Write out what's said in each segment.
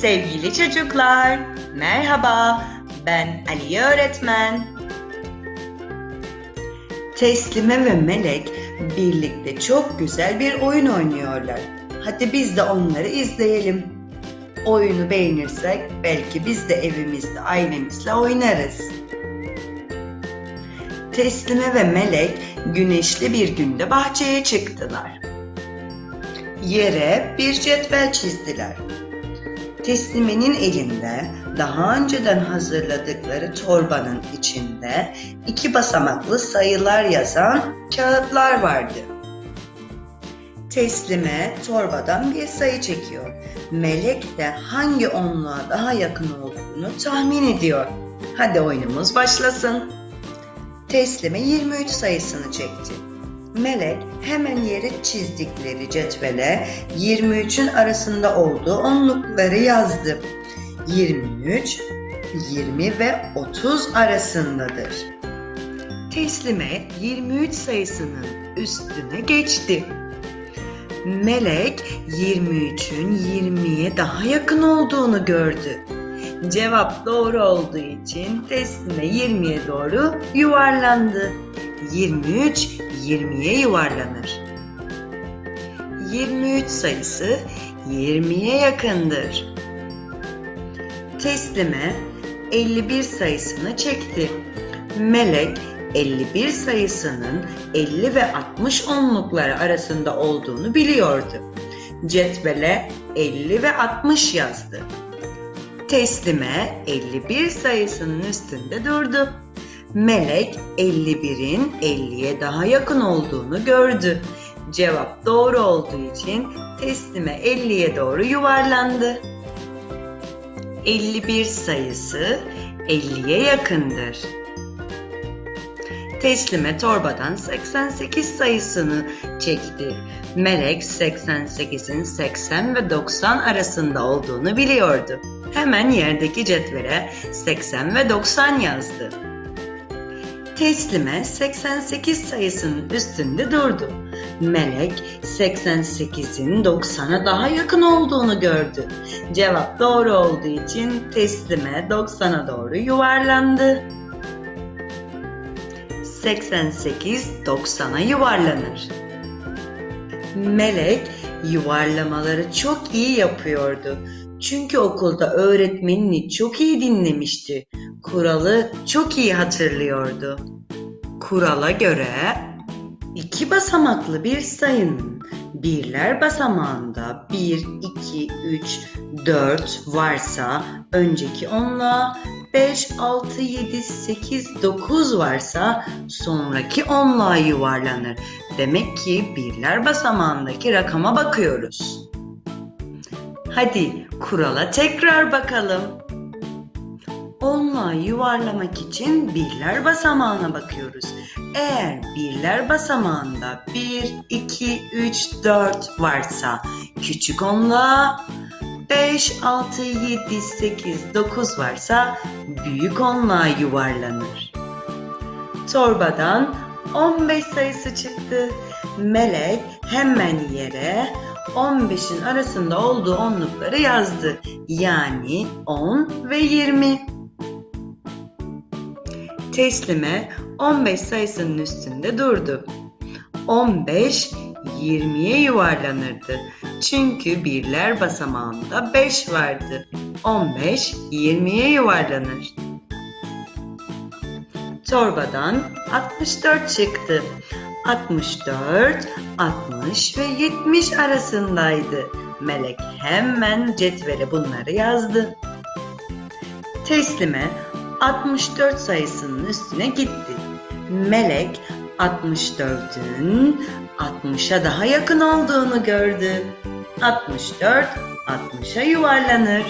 Sevgili çocuklar, merhaba. Ben Ali öğretmen. Teslime ve Melek birlikte çok güzel bir oyun oynuyorlar. Hadi biz de onları izleyelim. Oyunu beğenirsek belki biz de evimizde ailemizle oynarız. Teslime ve Melek güneşli bir günde bahçeye çıktılar. Yere bir cetvel çizdiler. Teslimenin elinde daha önceden hazırladıkları torbanın içinde iki basamaklı sayılar yazan kağıtlar vardı. Teslime torbadan bir sayı çekiyor. Melek de hangi onluğa daha yakın olduğunu tahmin ediyor. Hadi oyunumuz başlasın. Teslime 23 sayısını çekti. Melek hemen yere çizdikleri cetvele 23'ün arasında olduğu onlukları yazdı. 23, 20 ve 30 arasındadır. Teslime 23 sayısının üstüne geçti. Melek 23'ün 20'ye daha yakın olduğunu gördü. Cevap doğru olduğu için teslime 20'ye doğru yuvarlandı. 23 20'ye yuvarlanır. 23 sayısı 20'ye yakındır. Teslime 51 sayısını çekti. Melek 51 sayısının 50 ve 60 onlukları arasında olduğunu biliyordu. Cetvele 50 ve 60 yazdı. Teslime 51 sayısının üstünde durdu. Melek 51'in 50'ye daha yakın olduğunu gördü. Cevap doğru olduğu için teslime 50'ye doğru yuvarlandı. 51 sayısı 50'ye yakındır. Teslime torbadan 88 sayısını çekti. Melek 88'in 80 ve 90 arasında olduğunu biliyordu. Hemen yerdeki cetvele 80 ve 90 yazdı. Teslime 88 sayısının üstünde durdu. Melek 88'in 90'a daha yakın olduğunu gördü. Cevap doğru olduğu için teslime 90'a doğru yuvarlandı. 88 90'a yuvarlanır. Melek yuvarlamaları çok iyi yapıyordu. Çünkü okulda öğretmenini çok iyi dinlemişti. Kuralı çok iyi hatırlıyordu. Kurala göre iki basamaklı bir sayının birler basamağında 1, 2, 3, 4 varsa önceki onluğa 5, 6, 7, 8, 9 varsa sonraki onluğa yuvarlanır. Demek ki birler basamağındaki rakama bakıyoruz. Hadi kurala tekrar bakalım. Onluğa yuvarlamak için birler basamağına bakıyoruz. Eğer birler basamağında 1, 2, 3, 4 varsa küçük onluğa 5, 6, 7, 8, 9 varsa büyük onluğa yuvarlanır. Torbadan 15 sayısı çıktı. Melek hemen yere 15'in arasında olduğu onlukları yazdı. Yani 10 ve 20. Teslime 15 sayısının üstünde durdu. 15 20'ye yuvarlanırdı. Çünkü birler basamağında 5 vardı. 15 20'ye yuvarlanır. Torbadan 64 çıktı. 64, 60 ve 70 arasındaydı. Melek hemen cetvele bunları yazdı. Teslime 64 sayısının üstüne gitti. Melek 64'ün 60'a daha yakın olduğunu gördü. 64 60'a yuvarlanır.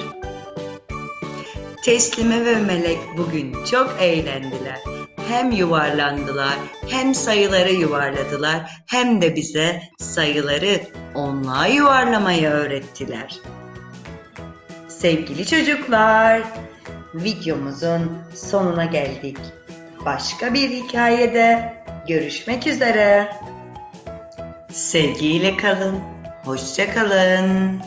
Teslime ve Melek bugün çok eğlendiler. Hem yuvarlandılar, hem sayıları yuvarladılar, hem de bize sayıları onluğa yuvarlamayı öğrettiler. Sevgili çocuklar, videomuzun sonuna geldik. Başka bir hikayede görüşmek üzere. Sevgiyle kalın, hoşça kalın.